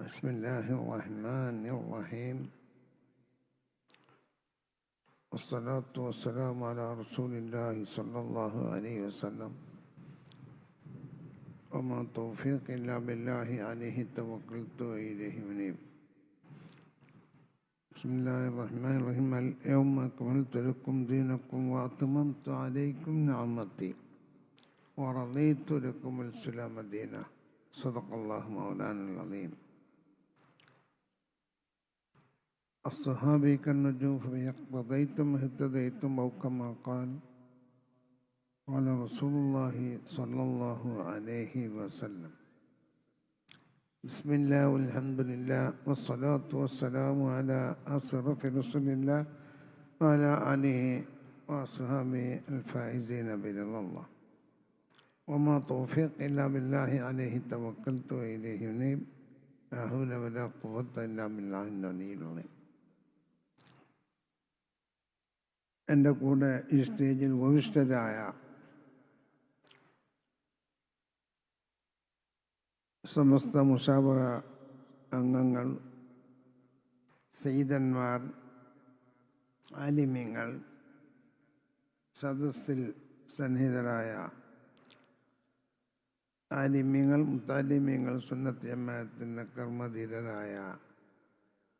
بسم الله الرحمن الرحيم. والصلاة والسلام على رسول الله صلى الله عليه وسلم. وما توفيق إلا بالله عليه توكلت وإليه منيب. بسم الله الرحمن الرحيم. اليوم أكملت لكم دينكم وأتممت عليكم نعمتي. ورضيت لكم الإسلام دينا. صدق الله مولانا العظيم. الصحابي كالنجوم اقتضيتم اهتديتم أو كما قال. قال رسول الله صلى الله عليه وسلم. بسم الله والحمد لله والصلاة والسلام على أشرف رسول الله وعلى آله وأصحابه الفائزين برضا الله. وما توفيق إلا بالله عليه توكلت وإليه أنيب. لا حول ولا قوة إلا بالله العلي العظيم. എന്റെ കൂടെ ഈ സ്റ്റേജിൽ ഉപവിഷ്ടരായ സമസ്ത മുഷാവറ അംഗങ്ങൾ സെയ്തന്മാർ ആലിമ്യങ്ങൾ സദസ്സിൽ സന്നിഹിതരായ ആലിമ്യങ്ങൾ മുത്താലിമ്യങ്ങൾ സുന്നത്ത് ജമാഅത്തിന്റെ കർമ്മധീരരായ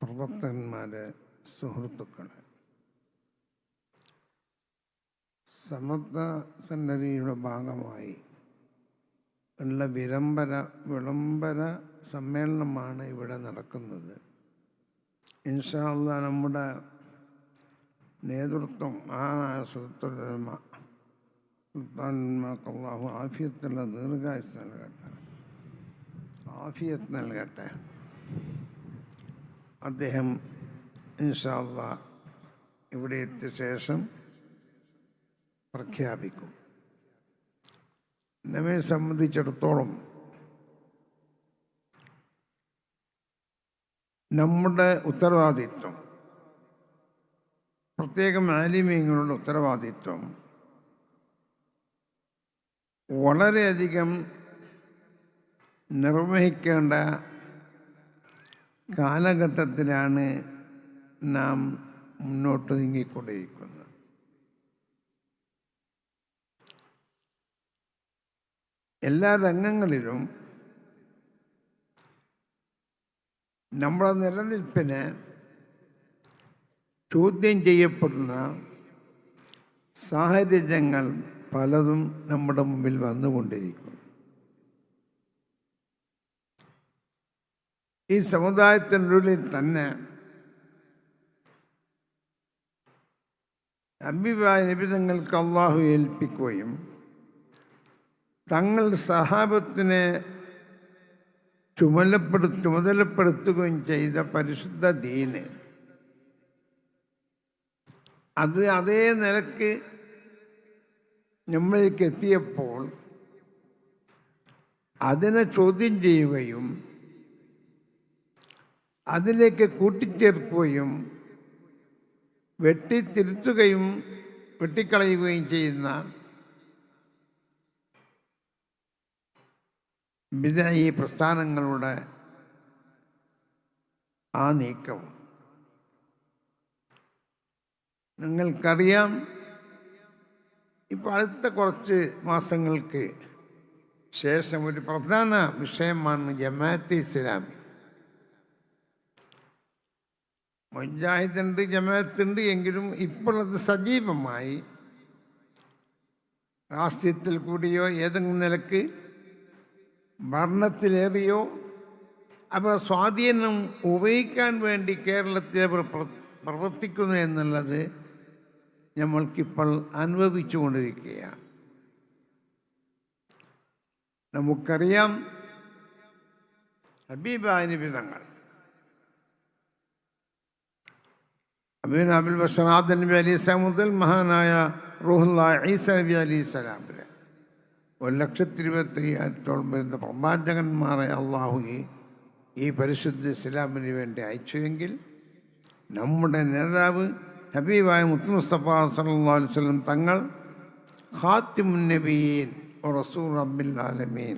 പ്രവർത്തകന്മാരെ സുഹൃത്തുക്കൾ സമത്വ സന്നദ്ധിയുടെ ഭാഗമായി ഉള്ള വിളംബര വിളംബര സമ്മേളനമാണ് ഇവിടെ നടക്കുന്നത്. ഇൻഷാല്ല നമ്മുടെ നേതൃത്വം ആ സുൽത്തുലമ സുൽത്താൻമാർക്ക് അള്ളാഹു ആഫിയത്തുള്ള ദീർഘായുസ് നൽകട്ടെ. ആഫിയത്ത് നൽകട്ടെ. അദ്ദേഹം ഇൻഷാല്ല ഇവിടെ എത്തിയ ശേഷം പ്രഖ്യാപിക്കും. നമ്മെ സംബന്ധിച്ചിടത്തോളം നമ്മുടെ ഉത്തരവാദിത്വം പ്രത്യേകം ആലിമീങ്ങളുടെ ഉത്തരവാദിത്വം വളരെയധികം നിർവഹിക്കേണ്ട കാലഘട്ടത്തിലാണ് നാം മുന്നോട്ട് നീങ്ങിക്കൊണ്ടിരിക്കുന്നത്. എല്ലാ രംഗങ്ങളിലും നമ്മുടെ നിലനിൽപ്പിന് ചോദ്യം ചെയ്യപ്പെടുന്ന സാഹചര്യങ്ങൾ പലതും നമ്മുടെ മുമ്പിൽ വന്നുകൊണ്ടിരിക്കുന്നു. ഈ സമുദായത്തിനുള്ളിൽ തന്നെ അഭിപ്രായ നിബിധങ്ങൾക്ക് അള്ളാഹു ഏൽപ്പിക്കുകയും തങ്ങൾ സഹാബത്തിനെ ചുമലപ്പെടു ചുമതലപ്പെടുത്തുകയും ചെയ്ത പരിശുദ്ധ ദീന്. അത് അതേ നിലയ്ക്ക് നമ്മളിലേക്ക് എത്തിയപ്പോൾ അതിനെ ചോദ്യം ചെയ്യുകയും അതിലേക്ക് കൂട്ടിച്ചേർക്കുകയും വെട്ടിത്തിരുത്തുകയും വെട്ടിക്കളയുകയും ചെയ്യുന്ന വിദായി പ്രസ്ഥാനങ്ങളുടെ ആ നീക്കവും. നിങ്ങൾക്കറിയാം ഇപ്പോൾ അടുത്ത കുറച്ച് മാസങ്ങൾക്ക് ശേഷം ഒരു പ്രധാന വിഷയമാണ് ജമാഅത്ത് ഇസ്ലാമി. മുജാഹിദുണ്ട് ജമാഅത്തുണ്ട് എങ്കിലും ഇപ്പോൾ അത് സജീവമായി. രാഷ്ട്രീയത്തിൽ കൂടിയോ ഏതെങ്കിലും നിലയ്ക്ക് ഭരണത്തിലേറിയോ അവർ സ്വാധീനം ഉപയോഗിക്കാൻ വേണ്ടി കേരളത്തിൽ അവർ പ്രവർത്തിക്കുന്നു എന്നുള്ളത് നമ്മൾക്കിപ്പോൾ അനുഭവിച്ചു കൊണ്ടിരിക്കുകയാണ് നമുക്കറിയാം ഹബീബാനുബിതങ്ങൾ അബീൻ അബുൽ ബഷറാദ് നബി അലി ഇസ്ലാം മുതൽ മഹാനായ റൂഹുല്ല ഈസ നബി അലി ഇസ്ലാമിലെ ഒരു ലക്ഷത്തി ഇരുപത്തി അയ്യായിരത്തോളം വരുന്ന പ്രവാചകന്മാരെ അള്ളാഹു ഈ പരിശുദ്ധ ഇസ്ലാമിന് വേണ്ടി അയച്ചുവെങ്കിൽ നമ്മുടെ നേതാവ് ഹബീബായ മുത്തു മുസ്തഫ സല്ലാ വസ്ലം തങ്ങൾ ഖാത്തിമുൻ നബീൻ അബ്ബിൽ ആലമീൻ.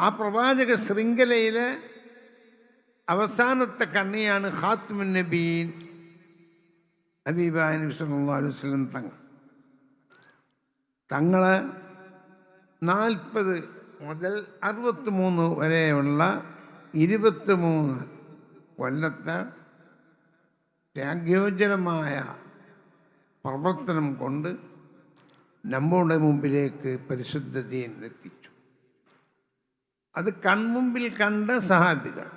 ആ പ്രവാചക ശൃംഖലയിലെ അവസാനത്തെ കണ്ണിയാണ് ഖാത്തുമുൻ ഹബീബായ നബി അലൈഹി വസല്ലം തങ്ങൾ. തങ്ങൾ നാൽപ്പത് മുതൽ അറുപത്തി മൂന്ന് വരെയുള്ള ഇരുപത്തി മൂന്ന് കൊല്ലത്തെ ത്യാഗ്യോജനമായ പ്രവർത്തനം കൊണ്ട് നമ്മുടെ മുമ്പിലേക്ക് പരിശുദ്ധ ദീൻ എത്തിച്ചു. അത് കൺമുമ്പിൽ കണ്ട സഹാബികൾ.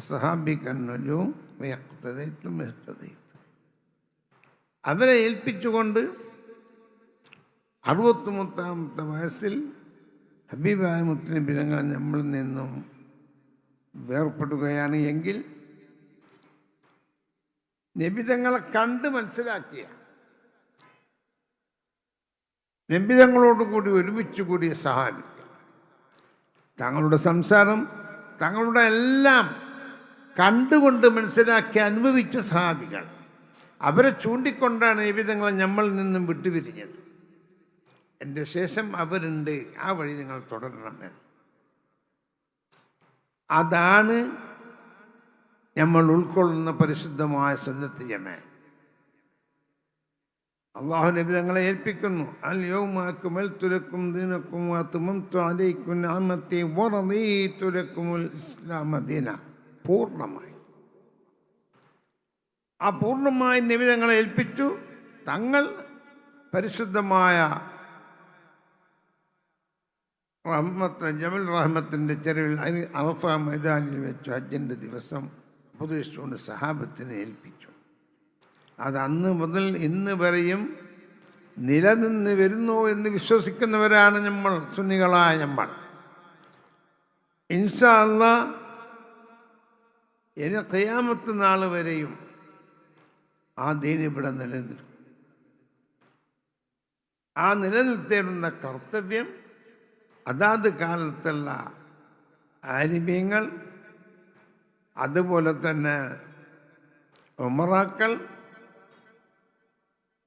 സഹാബി കണ്ണൊരു വ്യക്തതയും വ്യക്തതയും അവരെ ഏൽപ്പിച്ചുകൊണ്ട് അറുപത്തിമൂത്താമത്തെ വയസ്സിൽ ഹബീബായ മുത്തനബിരങ്ങൾ നമ്മളിൽ നിന്നും വേർപ്പെടുകയാണ് എങ്കിൽ നിബിതങ്ങളെ കണ്ട് മനസ്സിലാക്കിയ നിബിതങ്ങളോട് കൂടി ഒരുമിച്ച് കൂടിയ സഹാബിക്ക തങ്ങളുടെ സംസാരം തങ്ങളുടെ എല്ലാം കണ്ടുകൊണ്ട് മനസ്സിലാക്കി അനുഭവിച്ച സഹാബികൾ അവരെ ചൂണ്ടിക്കൊണ്ടാണ് നിബിതങ്ങളെ നമ്മളിൽ നിന്നും വിട്ടുപിരിഞ്ഞത്. എന്റെ ശേഷം അവരുണ്ട്. ആ വഴി നിങ്ങൾ തുടരണം അതാണ് നമ്മൾ ഉൾക്കൊള്ളുന്ന പരിശുദ്ധമായ സുന്നത്ത് ജമേ. അള്ളാഹു നബി തങ്ങളെ ഏൽപ്പിക്കുന്നു. അൽ യൗമാക്കുമൽ തുലക്കും ദീനക്കും അത്തുമംതു അലൈക്കും നാമത്തെ വറദീതുലക്കുമുൽ ഇസ്ലാമ ദീന. പൂർണമായി. ആ പൂർണമായി നബി തങ്ങളെ ഏൽപ്പിച്ചു. തങ്ങൾ പരിശുദ്ധമായ റഹ്മത്ത് ജമൽ റഹ്മത്തിന്റെ ചെരുവിൽ അതിന് അറഫ മൈതാനിൽ വെച്ച് ഹജ്ജിന്റെ ദിവസം ഉപദേശിച്ചുകൊണ്ട് സഹാബത്തിനെ ഏൽപ്പിച്ചു. അത് അന്ന് മുതൽ ഇന്ന് വരെയും നിലനിന്ന് വരുന്നു എന്ന് വിശ്വസിക്കുന്നവരാണ് നമ്മൾ സുന്നികളായ നമ്മൾ. ഇൻഷാ അല്ല ഇനി ഖിയാമത്ത് നാൾ വരെയും ആ ദീൻ ഇവിടെ നിലനിൽക്കും. ആ നിലനിർത്തേണ്ടുന്ന കർത്തവ്യം അതാത് കാലത്തുള്ള ആരിമ്യങ്ങൾ അതുപോലെ തന്നെ ഉമറാക്കൾ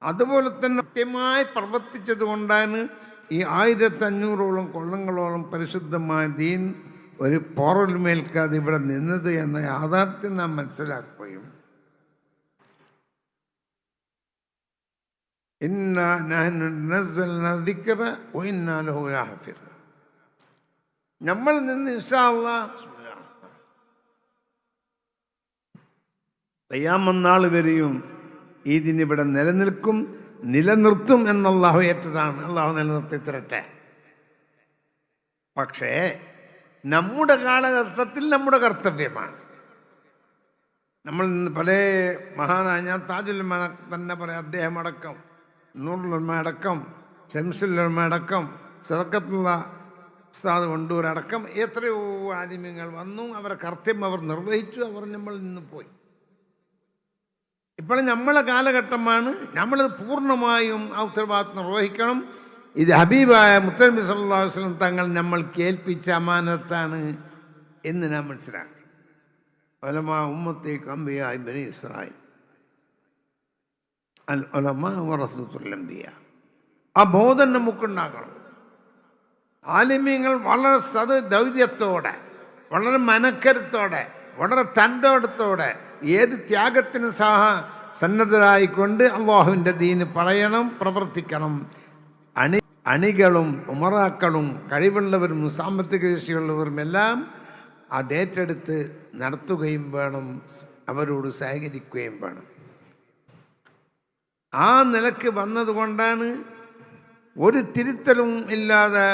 അതുപോലെ തന്നെ കൃത്യമായി പ്രവർത്തിച്ചത് കൊണ്ടാണ് ഈ ആയിരത്തഞ്ഞൂറോളം കൊള്ളങ്ങളോളം പരിശുദ്ധമായ ദീൻ ഒരു പോറൽമേൽക്കാതെ ഇവിടെ നിന്നത് എന്ന യാഥാർത്ഥ്യം നാം മനസ്സിലാക്കുകയും ഇന്നാ നഹ്നു നസ്സൽന ദിക്റ ലഹാഫിദ് നമ്മൾ നിന്ന് ഇൻഷാള്ള അല്ലാഹ് കയ്യാമന്നാൾ വരെയും ഇതിനിവിടെ നിലനിൽക്കും നിലനിർത്തും എന്ന് അള്ളാഹു ഏറ്റതാണ്. അള്ളാഹു നിലനിർത്തി തരട്ടെ. പക്ഷേ നമ്മുടെ കാലഘട്ടത്തിൽ നമ്മുടെ കർത്തവ്യമാണ്. നമ്മൾ പല മഹാനായ ഞാൻ താജുൽമ തന്നെ പറയാം അദ്ദേഹം അടക്കം നൂറുലുൽമ അടക്കം ഷംസുലുൽമ അടക്കം സദക്കത്തുള്ള ഉസ്താദ് കൊണ്ടൂരടക്കം എത്രയോ ആലിമ്യങ്ങൾ വന്നു. അവരെ കർത്തവ്യം അവർ നിർവഹിച്ചു. അവർ നമ്മൾ നിന്ന് പോയി. ഇപ്പോൾ നമ്മളെ കാലഘട്ടമാണ് നമ്മൾ പൂർണമായും ആ ഉത്തരവാദിത്വം നിർവഹിക്കണം. ഇത് ഹബീബായ മുത്തനബി സല്ലല്ലാഹു വസ്ലം തങ്ങൾ നമ്മൾ കേൾപ്പിച്ച അമാനത്താണ് എന്ന് ഞാൻ മനസ്സിലാക്കി ഒലമാ ഉമ്മത്തെ കമ്പിയായി ബനി ഇസ്രായേൽ. അൽ ഒലമാ വറസത്തുല്ലംബിയ ആ ബോധം നമുക്കുണ്ടാകണം. ആലിമ്യങ്ങൾ വളരെ സത് ദൗര്യത്തോടെ വളരെ മനക്കരുത്തോടെ വളരെ തന്റെടുത്തോടെ ഏത് ത്യാഗത്തിനും സഹ സന്നദ്ധരായിക്കൊണ്ട് അള്ളാഹുവിന്റെ ദീന് പറയണം പ്രവർത്തിക്കണം. അണി അണികളും ഉമറാക്കളും കഴിവുള്ളവരും സാമ്പത്തിക ശേഷിയുള്ളവരും എല്ലാം അതേറ്റെടുത്ത് നടത്തുകയും വേണം അവരോട് സഹകരിക്കുകയും വേണം. ആ നിലയ്ക്ക് വന്നതുകൊണ്ടാണ് ഒരു തിരുത്തലും ഇല്ലാതെ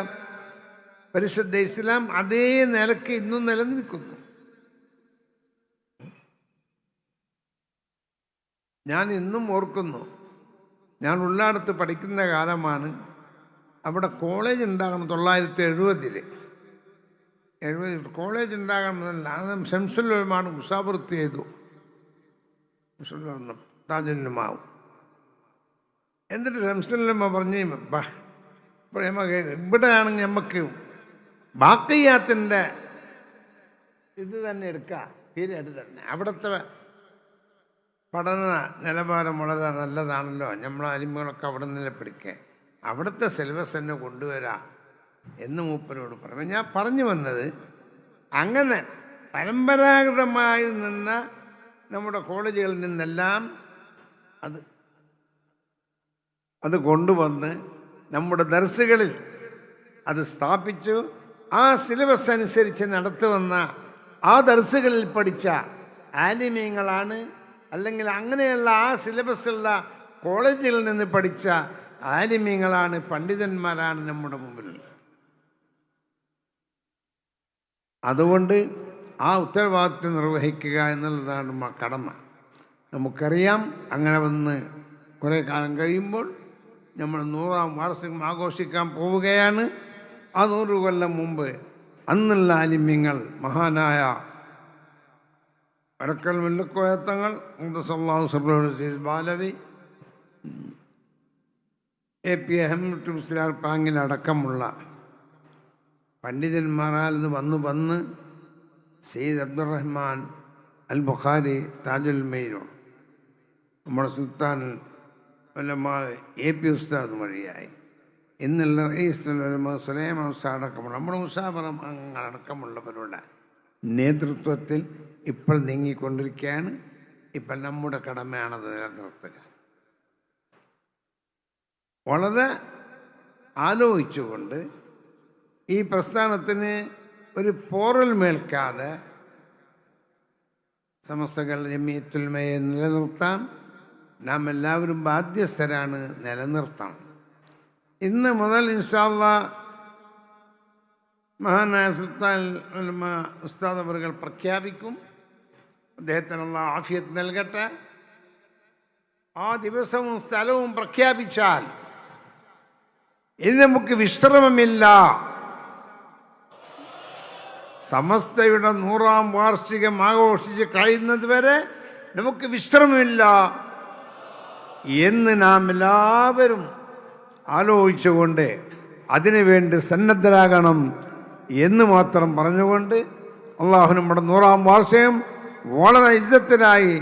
പരിശുദ്ധ ഇസ്ലാം അതേ നിലയ്ക്ക് ഇന്നും നിലനിൽക്കുന്നു. ഞാൻ ഇന്നും ഓർക്കുന്നു ഞാൻ ഉള്ളാടത്ത് പഠിക്കുന്ന കാലമാണ് അവിടെ കോളേജ് ഉണ്ടാകണം തൊള്ളായിരത്തി എഴുപതിൽ എഴുപത് കോളേജ് ഉണ്ടാകണമെന്നല്ല അത് ഷംസുല്ലുമാണ് ഉഷാവൃത്തി ചെയ്തു. താജുലുമാവും എന്നിട്ട് ഷംസുല്ലുമ പറഞ്ഞു ഇവിടെയാണെങ്കിൽ നമുക്ക് ബാക്കിയാത്തിന്റെ ഇത് തന്നെ എടുക്കുക പീരിയഡ് തന്നെ. അവിടുത്തെ പഠന നിലവാരം വളരെ നല്ലതാണല്ലോ. നമ്മൾ അരിമകളൊക്കെ അവിടെ നിന്നല്ലേ പഠിക്കുക അവിടുത്തെ സിലബസ് തന്നെ കൊണ്ടുവരാം എന്ന് മൂപ്പരോട് പറഞ്ഞു. ഞാൻ പറഞ്ഞു വന്നത് അങ്ങനെ പരമ്പരാഗതമായി നിന്ന നമ്മുടെ കോളേജുകളിൽ നിന്നെല്ലാം അത് അത് കൊണ്ടുവന്ന് നമ്മുടെ ദർസുകളിൽ അത് സ്ഥാപിച്ചു. ആ സിലബസ് അനുസരിച്ച് നടത്തുവന്ന ആ ദർസുകളിൽ പഠിച്ച ആലിമീങ്ങളാണ്. അല്ലെങ്കിൽ അങ്ങനെയുള്ള ആ സിലബസുള്ള കോളേജിൽ നിന്ന് പഠിച്ച ആലിമീങ്ങളാണ് പണ്ഡിതന്മാരാണ് നമ്മുടെ മുമ്പിലുള്ളത്. അതുകൊണ്ട് ആ ഉത്തരവാദിത്വം നിർവഹിക്കുക എന്നുള്ളതാണ് കടമ. നമുക്കറിയാം അങ്ങനെ വന്ന് കുറേ കാലം കഴിയുമ്പോൾ നമ്മൾ നൂറാം വാർഷികം ആഘോഷിക്കാൻ പോവുകയാണ്. ആ നൂറ് കൊല്ലം മുമ്പ് അന്നുള്ള ആലിമ്യങ്ങൾ മഹാനായ വരക്കൽ മുല്ലക്കോയത്തങ്ങൾ ബാലവി എ പി അഹമ്മദ് മുസ്ലാർ പാങ്ങിലടക്കമുള്ള പണ്ഡിതന്മാരാൽ ഇത് വന്നു വന്ന് സെയ്ദ് അബ്ദുറഹ്മാൻ അൽ ബുഖാരി താജുൽ മെയ്നോ നമ്മുടെ സുൽത്താൻ എ പി ഉസ്താദ് വഴിയായി. ഇന്നുള്ള റയീസ്ലമ സുലൈമ അടക്കമുള്ള നമ്മുടെ മുസാഫറം അടക്കമുള്ളവരുടെ നേതൃത്വത്തിൽ ഇപ്പോൾ നീങ്ങിക്കൊണ്ടിരിക്കുകയാണ്. ഇപ്പം നമ്മുടെ കടമയാണത് നിലനിർത്തുക. വളരെ ആലോചിച്ചുകൊണ്ട് ഈ പ്രസ്ഥാനത്തിന് ഒരു പോറൽ മേൽക്കാതെ സമസ്തകൾ ജമീത്തുൽമയെ നിലനിർത്താം നാം എല്ലാവരും ബാധ്യസ്ഥരാണ് നിലനിർത്തണം. ഇന്ന് മുതൽ ഇൻഷാല്ല മഹാനായ സുൽത്താൻ ഉസ്താദ് അവറുകൾ പ്രഖ്യാപിക്കും. അദ്ദേഹത്തിനുള്ള ആഫിയത്ത് നൽകട്ടെ. ആ ദിവസവും സ്ഥലവും പ്രഖ്യാപിച്ചാൽ ഇനി നമുക്ക് വിശ്രമമില്ല. സമസ്തയുടെ നൂറാം വാർഷികം ആഘോഷിച്ച് കഴിയുന്നത് വരെ നമുക്ക് വിശ്രമമില്ല. എന്ന് നാം എല്ലാവരും ആലോചിച്ചുകൊണ്ട് അതിനുവേണ്ടി സന്നദ്ധരാകണം എന്ന് മാത്രം പറഞ്ഞുകൊണ്ട് അള്ളാഹു നമ്മുടെ നൂറാം വാർഷികം വളരെ ഇജ്ജത്തിനായി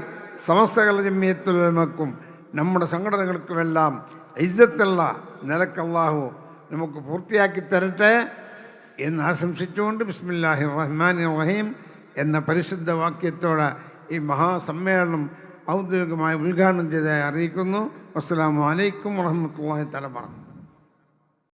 സമസ്ത ജമ്മിയത്തുലമക്കും നമ്മുടെ സംഘടനകൾക്കുമെല്ലാം ഇജ്ജത്തുള്ള നിലയ്ക്ക് നമുക്ക് പൂർത്തിയാക്കി തരട്ടെ എന്ന് ആശംസിച്ചുകൊണ്ട് ബിസ്മില്ലാഹി റഹ്മാൻ റഹീം എന്ന പരിശുദ്ധ വാക്യത്തോടെ ഈ മഹാസമ്മേളനം ഔദ്യോഗികമായി ഉദ്ഘാടനം ചെയ്തതായി അറിയിക്കുന്നു. അസ്സാം വലൈക്കും വറഹമത്തല്ലാഹി തലമറ